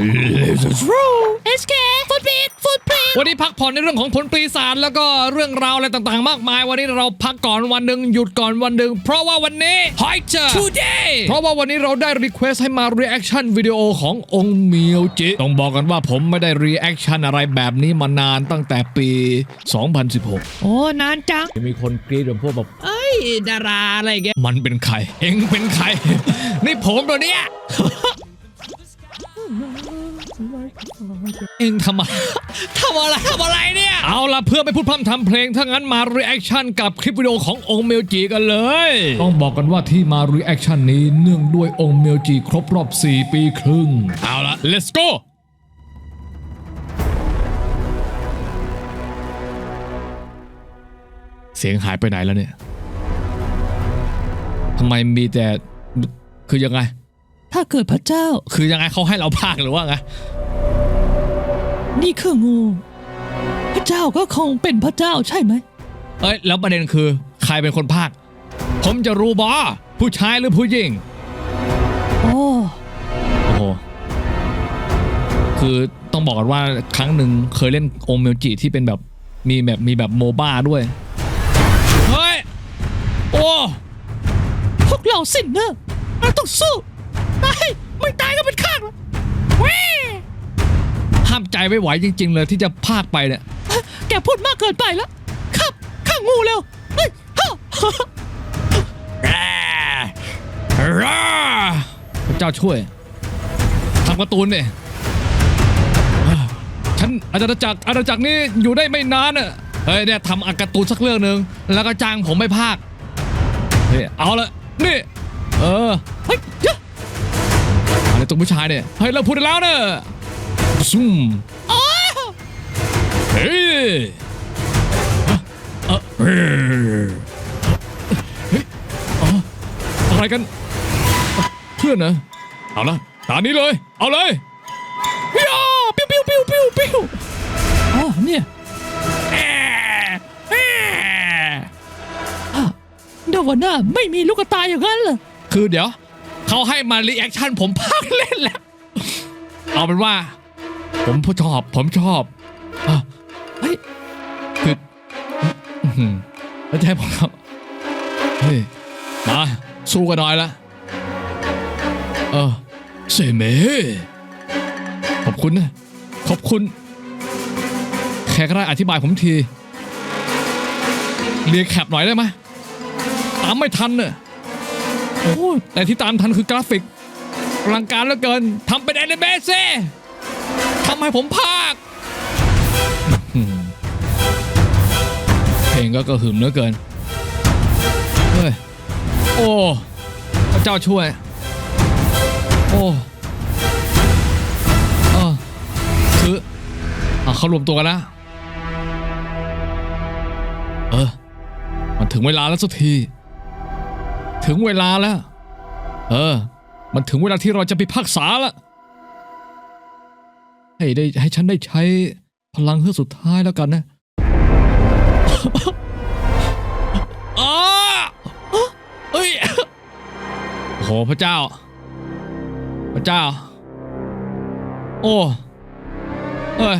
Let's roll SK Footbeat Footbeat วันนี้พักผ่อนในเรื่องของผลปีศาจแล้วก็เรื่องราวอะไรต่างๆ มากมาย วันนี้เราพักก่อนวันหนึ่งหยุดก่อนวันหนึ่งเพราะว่าวันนี้ h i g h Today เพราะว่าวันนี้เราได้รีเควสให้มา reaction วิดีโอขององค์เมียวจิ ต้องบอกกันว่าผมไม่ได้ reaction อะไรแบบนี้มานานตั้งแต่ปี 2016 โอ้นานจัง มีคนกรี๊ดแบบพวกแบบเอ้ยดาราอะไรอย่างเงี้ยมันเป็นใคร เองเป็นใคร นี่ผมตัวเนี้ย เองทำอะไรทำอะไรทำอะไรเนี่ย เอาล่ะเพื่อไม่พูดพร่ำทำเพลง ถ้างั้นมา reaction กับคลิปวิดีโอขององค์เมลจีกันเลย ต้องบอกกันว่าที่มา reaction นี้เนื่องด้วยองค์เมลจีครบรอบ 4 ปีครึ่ง เอาล่ะ let's go เสียงหายไปไหนแล้วเนี่ยทำไมมีแต่คือยังไง ถ้าเกิดพระเจ้า คือยังไงเขาให้เราพากย์หรือว่าไงนี่คืองู พระเจ้าก็คงเป็นพระเจ้าใช่ไหมเอ้ยแล้วประเด็นคือ ใครเป็นคนพากย์ผมจะรู้บอผู้ชายหรือผู้หญิงโอ้โอ้โหคือต้องบอกกันว่าครั้งหนึ่งเคยเล่นโอเมลจิที่เป็นแบบมีแบบมีแบบโมบ้าด้วย เฮ้ย โอ้ พวกเราสินเนอร์เราต้องสู้ ตายไม่ตายก็เป็นข้างเว้ยห้ามใจไม่ไหวจริง ๆ เลยที่จะพากย์ไปเนี่ยแกพูดมากเกินไปแล้วขับข้างงูเร็วเฮ้ยฮ่าพระเจ้าช่วยทำการ์ตูนเนี่ยฉันอาณาจักรอาณาจักรนี้อยู่ได้ไม่นานอะเฮ้ยเนี่ยทำอาการ์ตูนสักเรื่องหนึ่งแล้วก็จ้างผมไม่พากย์เฮ้ยเอาละนี่ เออเฮ้ยเดี๋ยวอะไร ตัวผู้ชายเนี่ยเฮ้ยเราพูดแล้วเนอะซุ่มเฮ้ยเอ่อเฮ้ยเอ๋ออะไรกัน เพื่อนนะเอาละตานี้เลย เอาเลยฮิยาปิ้วปิ้วปิ้วปิ้วปิ้วอ๋อเนี่ยแอะแอะเดาวน่าไม่มีลูกตาอย่างนั้นเหรอคือเดี๋ยว เขาให้มารีแอคชั่นผมพักเล่นแล้ว เอาเป็นว่า ผมชอบ ผมชอบอะเฮ้ยคืออื้อหือแล้วจะให้ผมทำเฮ้ยมาสู้กันหน่อยละเออเซเมขอบคุณนะ ขอบคุณแค่ก็ได้อธิบายผมทีเรียกแคปหน่อยได้ไหมตามไม่ทันเนอะ โอ้ยแต่ที่ตามทันคือกราฟิกอลังการเหลือเกินทำเป็นแอนิเมะซิทำให้ผมภาค เพลงก็กระหึ่มเหลือเกิน เฮ้ย โอ้ พระเจ้าช่วย โอ้เออคืออะเขารวมตัวกันแล้ว เออ มันถึงเวลาแล้วสักที ถึงเวลาแล้ว เออ มันถึงเวลาที่เราจะไปพักษาแล้วให้ได้ให้ฉันได้ใช้พลังเฮือกสุดท้ายแล้วกันนะอ้าเอ้ยโอ้โหพระเจ้า พระเจ้า โอ้เอ้ย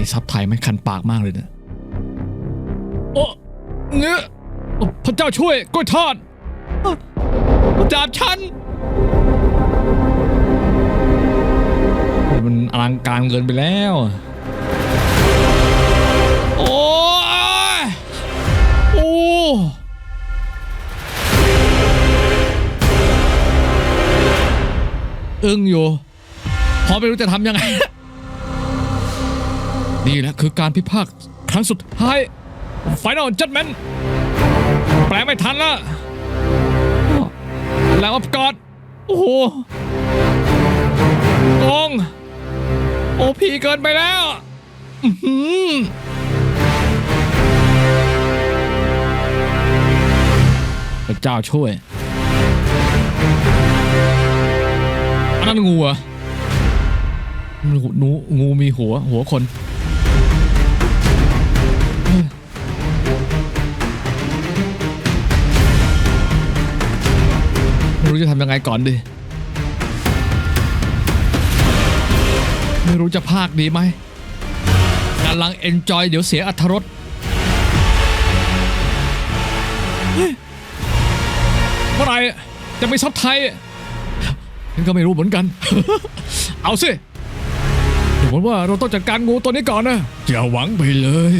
นี่ซับไทยไม่คันปากมากเลยเนี่ยโอ้เงี้ยโอ้พระเจ้าช่วยกล้วยทอดโอ้ดาบฉันโอ้มันอลังการเกินไปแล้ว โอ้ยโอ้อึ้งอยู่เพอไม่รู้จะทำยังไง นี่แหละคือการพิพากษาครั้งสุดท้าย Final Judgment แปลไม่ทันละแล้วอัพกอดโอ้โหกองโอพีเกินไปแล้วอื้อหือพระเจ้าช่วยอันนั้นงูอะหนูหนูงูมีหัวหัวคน จะทำยังไงก่อนดี ไม่รู้จะพากดีไหมกำลังเอนจอยเดี๋ยวเสียอัธรสเฮ้ยเมื่อไหร่จะไปซับไทยฉันก็ไม่รู้เหมือนกัน เอาสิเดี๋ยวผมว่าเราต้องจัดการงูตัวนี้ก่อนนะอย่าหวังไปเลย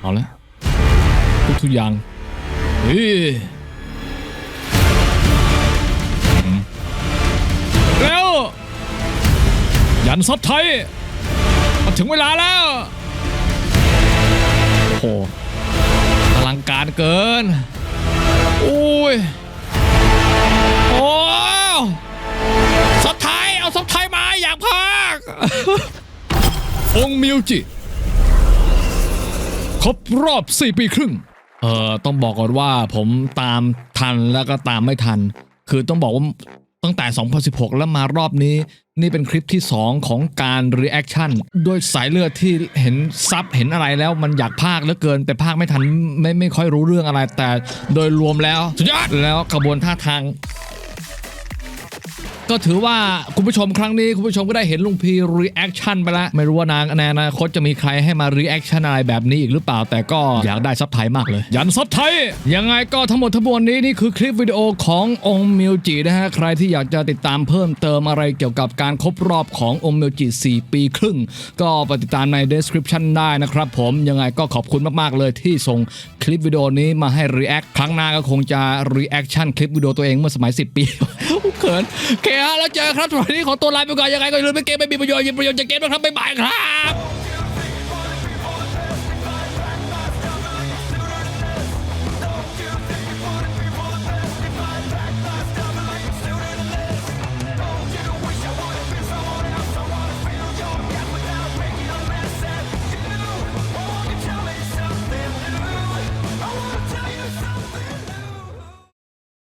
เอาละทุกทุกอย่างเฮ้ยอืมแล้ว ยันซัดไทยมาถึงเวลาแล้วโอ้โหอลังการเกินโอ้ยโอ้ซัดไทยเอาซัดไทยมาอยากพากองมิวจิ รบรอบ 4 ปีครึ่ง เอ่อต้องบอกก่อนว่าผมตามทันแล้วก็ตามไม่ทัน คือต้องบอกว่าตั้งแต่ 2016 แล้วมารอบนี้ นี่เป็นคลิปที่ 2 ของการ reaction ด้วยสายเลือดที่เห็นซับเห็นอะไรแล้วมันอยากพากเหลือเกิน แต่พากไม่ทันไม่ไม่ค่อยรู้เรื่องอะไรแต่โดยรวมแล้วสุดยอดแล้วกระบวนท่าทาง ก็ถือว่าคุณผู้ชมครั้งนี้คุณผู้ชมก็ได้เห็นลุงพีรีแอคชั่นไปแล้วไม่รู้ว่านางในอนาคตจะมีใครให้มารีแอคชั่นอะไรแบบนี้อีกหรือเปล่า แต่ก็อยากได้ซับไทยมากเลย ยันซับไทย ยังไงก็ทั้งหมดทั้งมวลนี้นี่คือคลิปวิดีโอขององค์มิวจินะฮะใครที่อยากจะติดตามเพิ่มเติมอะไรเกี่ยวกับการครบรอบขององค์มิวจิ4 ปีครึ่ง ก็ไปติดตามใน description ได้นะครับผมยังไงก็ขอบคุณมากๆเลยที่ส่งคลิปวิดีโอนี้มาให้ react ครั้งหน้าก็คงจะ reaction คลิปวิดีโอตัวเองเมื่อสมัย 10 ปีเขินโอเคฮะแล้วเจอครับสวัสดีของตัวลาไปก่อนยังไงก็อย่าลืมไปเกมไม่มีประโยชน์ยินประโยชน์จากเกมนะครับบ๊ายบายครับ